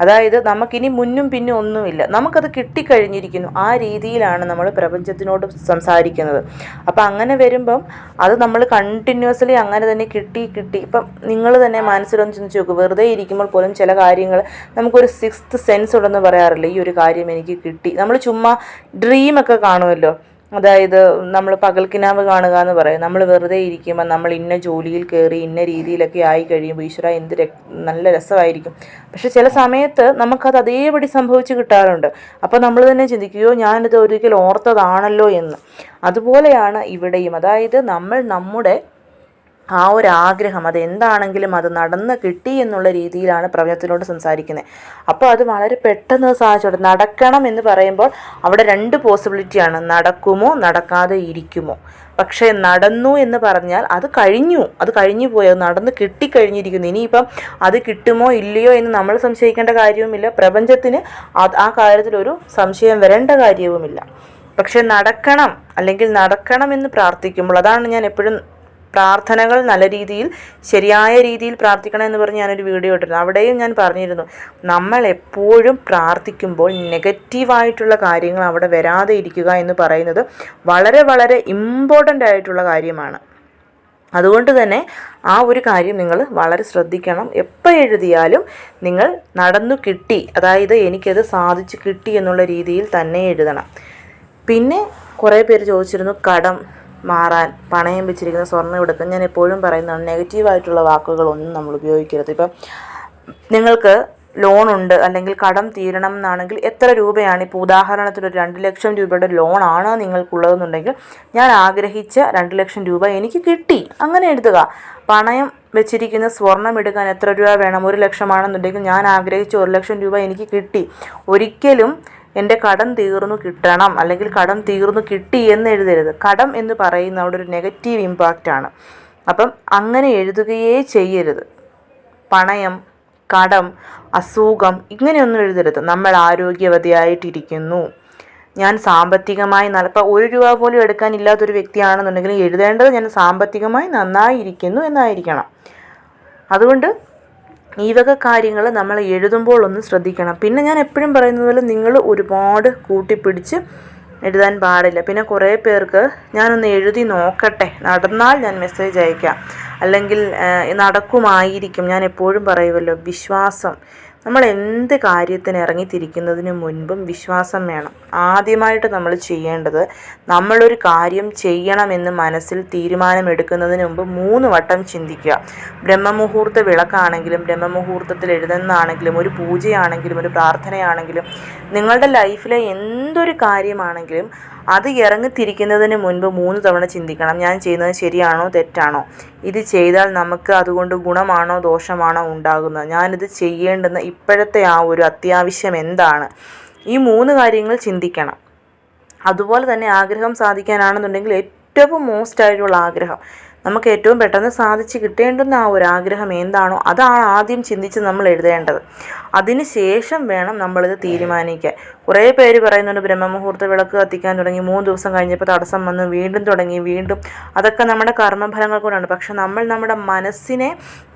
അതായത് നമുക്കിനി മുന്നും പിന്നും ഒന്നുമില്ല. നമുക്കത് കിട്ടിക്കഴിഞ്ഞിരിക്കുന്നു. ആ രീതിയിലാണ് നമ്മൾ പ്രപഞ്ചത്തിനോട് സംസാരിക്കുന്നത്. അപ്പം അങ്ങനെ വരുമ്പം അത് നമ്മൾ കണ്ടിന്യൂസ്ലി അങ്ങനെ തന്നെ കിട്ടി കിട്ടി. ഇപ്പം നിങ്ങൾ തന്നെ മനസ്സിലൊന്ന് ചിന്തിച്ച് നോക്കും. വെറുതെ ഇരിക്കുമ്പോൾ പോലും ചില കാര്യങ്ങൾ നമുക്കൊരു സിക്സ്ത് സെൻസ് ഉണ്ടെന്ന് പറയാറില്ല? ഈ ഒരു കാര്യം എനിക്ക് കിട്ടി. നമ്മൾ ചുമ്മാ ഡ്രീമൊക്കെ കാണുമല്ലോ. അതായത് നമ്മൾ പകൽക്കിനാവ് കാണുക എന്ന് പറയും. നമ്മൾ വെറുതെ ഇരിക്കുമ്പോൾ നമ്മൾ ഇന്ന ജോലിയിൽ കയറി ഇന്ന രീതിയിലൊക്കെ ആയി കഴിയുമ്പോൾ ഈശ്വര എന്ത് നല്ല രസമായിരിക്കും. പക്ഷെ ചില സമയത്ത് നമുക്കത് അതേപടി സംഭവിച്ച് കിട്ടാറുണ്ട്. അപ്പോൾ നമ്മൾ തന്നെ ചിന്തിക്കുകയോ ഞാനിത് ഒരിക്കൽ ഓർത്തതാണല്ലോ എന്ന്. അതുപോലെയാണ് ഇവിടെയും. അതായത് നമ്മൾ നമ്മുടെ ആ ഒരു ആഗ്രഹം അത് എന്താണെങ്കിലും അത് നടന്ന് കിട്ടി എന്നുള്ള രീതിയിലാണ് പ്രപഞ്ചത്തിനോട് സംസാരിക്കുന്നത്. അപ്പോൾ അത് വളരെ പെട്ടെന്ന് സാധിച്ചോട്ടെ. നടക്കണം എന്ന് പറയുമ്പോൾ അവിടെ രണ്ട് പോസിബിലിറ്റിയാണ് നടക്കുമോ നടക്കാതെ ഇരിക്കുമോ? പക്ഷേ നടന്നു എന്ന് പറഞ്ഞാൽ അത് കഴിഞ്ഞു. അത് കഴിഞ്ഞു പോയി. അത് നടന്ന് കിട്ടിക്കഴിഞ്ഞിരിക്കുന്നു. ഇനിയിപ്പം അത് കിട്ടുമോ ഇല്ലയോ എന്ന് നമ്മൾ സംശയിക്കേണ്ട കാര്യവുമില്ല. പ്രപഞ്ചത്തിന് ആ കാര്യത്തിലൊരു സംശയം വരേണ്ട കാര്യവുമില്ല. പക്ഷേ നടക്കണം അല്ലെങ്കിൽ നടക്കണം എന്ന് പ്രാർത്ഥിക്കുമ്പോൾ അതാണ് ഞാൻ എപ്പോഴും പ്രാർത്ഥനകൾ നല്ല രീതിയിൽ ശരിയായ രീതിയിൽ പ്രാർത്ഥിക്കണം എന്ന് പറഞ്ഞ് ഞാനൊരു വീഡിയോ ഇട്ടിരുന്നു. അവിടെയും ഞാൻ പറഞ്ഞിരുന്നു നമ്മൾ എപ്പോഴും പ്രാർത്ഥിക്കുമ്പോൾ നെഗറ്റീവായിട്ടുള്ള കാര്യങ്ങൾ അവിടെ വരാതെ ഇരിക്കുക എന്ന് പറയുന്നത് വളരെ വളരെ ഇമ്പോർട്ടന്റ് ആയിട്ടുള്ള കാര്യമാണ്. അതുകൊണ്ട് തന്നെ ആ ഒരു കാര്യം നിങ്ങൾ വളരെ ശ്രദ്ധിക്കണം. എപ്പോൾ എഴുതിയാലും നിങ്ങൾ നടന്നു കിട്ടി അതായത് എനിക്കത് സാധിച്ചു കിട്ടി എന്നുള്ള രീതിയിൽ തന്നെ എഴുതണം. പിന്നെ കുറേ പേര് ചോദിച്ചിരുന്നു കടം. മാറാൻ പണയം വെച്ചിരിക്കുന്ന സ്വർണം എടുക്കാൻ ഞാൻ എപ്പോഴും പറയുന്നതാണ് നെഗറ്റീവായിട്ടുള്ള വാക്കുകളൊന്നും നമ്മൾ ഉപയോഗിക്കരുത്. ഇപ്പം നിങ്ങൾക്ക് ലോണുണ്ട് അല്ലെങ്കിൽ കടം തീരണം എന്നാണെങ്കിൽ എത്ര രൂപയാണ്? ഇപ്പോൾ ഉദാഹരണത്തിന് ഒരു രണ്ട് ലക്ഷം രൂപയുടെ ലോണാണ് നിങ്ങൾക്കുള്ളതെന്നുണ്ടെങ്കിൽ ഞാൻ ആഗ്രഹിച്ച രണ്ട് ലക്ഷം രൂപ എനിക്ക് കിട്ടി. അങ്ങനെ എഴുതുക. പണയം വെച്ചിരിക്കുന്ന സ്വർണം എടുക്കാൻ എത്ര രൂപ വേണം? ഒരു ലക്ഷമാണെന്നുണ്ടെങ്കിൽ ഞാൻ ആഗ്രഹിച്ച ഒരു ലക്ഷം രൂപ എനിക്ക് കിട്ടി. ഒരിക്കലും എന്റെ കടം തീർന്നു കിട്ടണം അല്ലെങ്കിൽ കടം തീർന്നു കിട്ടി എന്ന് എഴുതരുത്. കടം എന്ന് പറയുന്ന അവിടെ ഒരു നെഗറ്റീവ് ഇമ്പാക്റ്റ് ആണ്. അപ്പം അങ്ങനെ എഴുതുകയേ ചെയ്യരുത്. പണയം കടം അസുഖം ഇങ്ങനെയൊന്നും എഴുതരുത്. നമ്മൾ ആരോഗ്യവതിയായിട്ടിരിക്കുന്നു. ഞാൻ സാമ്പത്തികമായി നല്ല ഇപ്പോൾ ഒരു രൂപ പോലും എടുക്കാനില്ലാത്തൊരു വ്യക്തിയാണെന്നുണ്ടെങ്കിൽ എഴുതേണ്ടത് ഞാൻ സാമ്പത്തികമായി നന്നായിരിക്കുന്നു എന്നായിരിക്കണം. അതുകൊണ്ട് ഈ വക കാര്യങ്ങൾ നമ്മൾ എഴുതുമ്പോൾ ഒന്ന് ശ്രദ്ധിക്കണം. പിന്നെ ഞാൻ എപ്പോഴും പറയുന്നത് പോലെ നിങ്ങൾ ഒരുപാട് കൂട്ടിപ്പിടിച്ച് എഴുതാൻ പാടില്ല. പിന്നെ കുറേ പേർക്ക് ഞാനൊന്ന് എഴുതി നോക്കട്ടെ. നടന്നാൽ ഞാൻ മെസ്സേജ് അയക്കാം. അല്ലെങ്കിൽ നടക്കുമായിരിക്കും. ഞാൻ എപ്പോഴും പറയുമല്ലോ വിശ്വാസം. നമ്മൾ എന്ത് കാര്യത്തിന് ഇറങ്ങിത്തിരിക്കുന്നതിന് മുൻപും വിശ്വാസം വേണം. ആദ്യമായിട്ട് നമ്മൾ ചെയ്യേണ്ടത് നമ്മളൊരു കാര്യം ചെയ്യണമെന്ന് മനസ്സിൽ തീരുമാനമെടുക്കുന്നതിന് മുമ്പ് മൂന്ന് വട്ടം ചിന്തിക്കുക. ബ്രഹ്മമുഹൂർത്ത വിളക്കാണെങ്കിലും ബ്രഹ്മമുഹൂർത്തത്തിൽ എഴുതുന്നതാണെങ്കിലും ഒരു പൂജയാണെങ്കിലും ഒരു പ്രാർത്ഥനയാണെങ്കിലും നിങ്ങളുടെ ലൈഫിലെ എന്തൊരു കാര്യമാണെങ്കിലും അത് ഇറങ്ങിത്തിരിക്കുന്നതിന് മുൻപ് മൂന്ന് തവണ ചിന്തിക്കണം. ഞാൻ ചെയ്യുന്നത് ശരിയാണോ തെറ്റാണോ? ഇത് ചെയ്താൽ നമുക്ക് അതുകൊണ്ട് ഗുണമാണോ ദോഷമാണോ ഉണ്ടാകുന്നത്? ഞാനിത് ചെയ്യേണ്ടുന്ന ഇപ്പോഴത്തെ ആ ഒരു അത്യാവശ്യം എന്താണ്? ഈ മൂന്ന് കാര്യങ്ങൾ ചിന്തിക്കണം. അതുപോലെ തന്നെ ആഗ്രഹം സാധിക്കാനാണെന്നുണ്ടെങ്കിൽ ഏറ്റവും മോസ്റ്റ് ആയിട്ടുള്ള ആഗ്രഹം നമുക്ക് ഏറ്റവും പെട്ടെന്ന് സാധിച്ച് കിട്ടേണ്ടുന്ന ആ ഒരു ആഗ്രഹം എന്താണോ അതാണ് ആദ്യം ചിന്തിച്ച് നമ്മൾ എഴുതേണ്ടത്. അതിന് ശേഷം വേണം നമ്മളിത് തീരുമാനിക്കാൻ. കുറേ പേര് പറയുന്നുണ്ട് ബ്രഹ്മമുഹൂർത്ത വിളക്ക് കത്തിക്കാൻ തുടങ്ങി മൂന്ന് ദിവസം കഴിഞ്ഞപ്പോൾ തടസ്സം വന്നു വീണ്ടും തുടങ്ങി വീണ്ടും. അതൊക്കെ നമ്മുടെ കർമ്മഫലങ്ങൾ കൊണ്ടാണ് പക്ഷെ നമ്മൾ നമ്മുടെ മനസ്സിനെ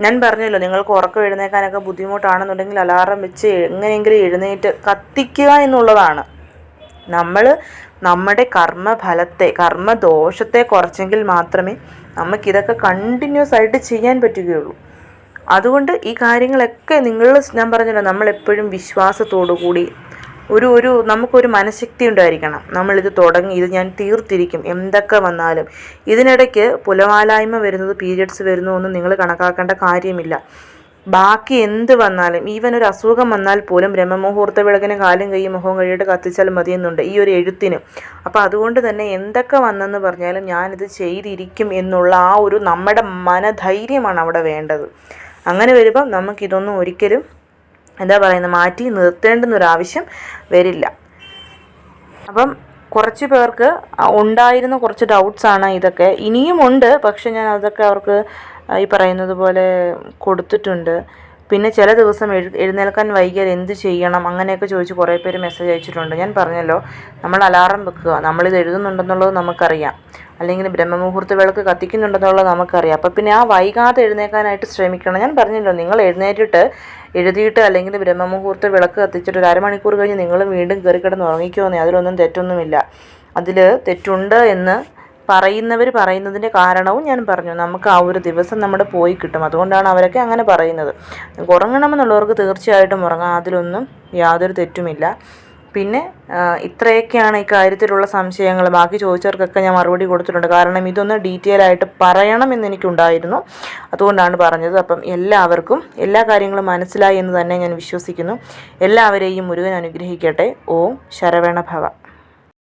ഞാൻ പറഞ്ഞല്ലോ നിങ്ങൾക്ക് ഉറക്കം എഴുന്നേക്കാനൊക്കെ ബുദ്ധിമുട്ടാണെന്നുണ്ടെങ്കിൽ അലാറം വെച്ച് എങ്ങനെയെങ്കിലും എഴുന്നേറ്റ് കത്തിക്കുക എന്നുള്ളതാണ്. നമ്മൾ നമ്മുടെ കർമ്മഫലത്തെ കർമ്മദോഷത്തെ കുറച്ചെങ്കിൽ മാത്രമേ നമുക്കിതൊക്കെ കണ്ടിന്യൂസ് ആയിട്ട് ചെയ്യാൻ പറ്റുകയുള്ളൂ. അതുകൊണ്ട് ഈ കാര്യങ്ങളൊക്കെ നിങ്ങൾ ഞാൻ പറഞ്ഞല്ലോ നമ്മളെപ്പോഴും വിശ്വാസത്തോടു കൂടി ഒരു ഒരു നമുക്കൊരു മനഃശക്തി ഉണ്ടായിരിക്കണം. നമ്മളിത് തുടങ്ങി ഇത് ഞാൻ തീർത്തിരിക്കും എന്തൊക്കെ വന്നാലും. ഇതിനിടയ്ക്ക് പുലവാലായ്മ വരുന്നത് പീരിയഡ്സ് വരുന്നു ഒന്നും നിങ്ങൾ കണക്കാക്കേണ്ട കാര്യമില്ല. ബാക്കി എന്ത് വന്നാലും ഈവൻ ഒരു അസുഖം വന്നാൽ പോലും ബ്രഹ്മമുഹൂർത്ത വിളക്കിന് കാലും കൈയും മുഖവും കഴിയിട്ട് കത്തിച്ചാൽ മതിയെന്നുണ്ട് ഈ ഒരു എഴുത്തിന്. അപ്പോൾ അതുകൊണ്ട് തന്നെ എന്തൊക്കെ വന്നെന്ന് പറഞ്ഞാലും ഞാനിത് ചെയ്തിരിക്കും എന്നുള്ള ആ ഒരു നമ്മുടെ മനധൈര്യമാണ് അവിടെ വേണ്ടത്. അങ്ങനെ വരുമ്പം നമുക്കിതൊന്നും ഒരിക്കലും എന്താ പറയുന്നത് മാറ്റി നിർത്തേണ്ടെന്നൊരാവശ്യം വരില്ല. അപ്പം കുറച്ച് പേർക്ക് ഉണ്ടായിരുന്ന കുറച്ച് ഡൗട്ട്സാണ് ഇതൊക്കെ. ഇനിയുമുണ്ട് പക്ഷെ ഞാൻ അതൊക്കെ അവർക്ക് ഈ പറയുന്നത് പോലെ കൊടുത്തിട്ടുണ്ട്. പിന്നെ ചില ദിവസം എഴു എഴുന്നേൽക്കാൻ വൈകിയാൽ എന്ത് ചെയ്യണം? അങ്ങനെയൊക്കെ ചോദിച്ച് കുറേ പേര് മെസ്സേജ് അയച്ചിട്ടുണ്ട്. ഞാൻ പറഞ്ഞല്ലോ നമ്മൾ അലാറം വെക്കുക. നമ്മളിത് എഴുതുന്നുണ്ടെന്നുള്ളത് നമുക്കറിയാം. അല്ലെങ്കിൽ ബ്രഹ്മമുഹൂർത്ത വിളക്ക് കത്തിക്കുന്നുണ്ടെന്നുള്ളത് നമുക്കറിയാം. അപ്പോൾ പിന്നെ ആ വൈകാതെ എഴുന്നേക്കാനായിട്ട് ശ്രമിക്കണം. ഞാൻ പറഞ്ഞല്ലോ നിങ്ങൾ എഴുന്നേറ്റിട്ട് എഴുതിയിട്ട് അല്ലെങ്കിൽ ബ്രഹ്മമുഹൂർത്ത വിളക്ക് കത്തിച്ചിട്ട് ഒരു അരമണിക്കൂർ കഴിഞ്ഞ് നിങ്ങൾ വീണ്ടും കയറി കിടന്ന് ഉറങ്ങിക്കുമെന്നേ അതിലൊന്നും തെറ്റൊന്നുമില്ല. അതിൽ തെറ്റുണ്ട് എന്ന് പറയുന്നവർ പറയുന്നതിന്റെ കാരണവും ഞാൻ പറഞ്ഞു. നമുക്ക് ആ ഒരു ദിവസം നമ്മുടെ പോയി കിട്ടും. അതുകൊണ്ടാണ് അവരൊക്കെ അങ്ങനെ പറയുന്നത്. ഉറങ്ങണമെന്നുള്ളവർക്ക് തീർച്ചയായിട്ടും ഉറങ്ങാം. അതിലൊന്നും യാതൊരു തെറ്റുമില്ല. പിന്നെ ഇത്രയൊക്കെയാണ് ഈ കാര്യത്തിലുള്ള സംശയങ്ങൾ. ബാക്കി ചോദിച്ചവർക്കൊക്കെ ഞാൻ മറുപടി കൊടുത്തിട്ടുണ്ട്. കാരണം ഇതൊന്ന് ഡീറ്റെയിൽ ആയിട്ട് പറയണമെന്ന് എനിക്കുണ്ടായിരുന്നു. അതുകൊണ്ടാണ് പറഞ്ഞത്. അപ്പം എല്ലാവർക്കും എല്ലാ കാര്യങ്ങളും മനസ്സിലായി എന്ന് തന്നെ ഞാൻ വിശ്വസിക്കുന്നു. എല്ലാവരെയും മുരുകൻ അനുഗ്രഹിക്കട്ടെ. ഓം ശരവണ ഭവ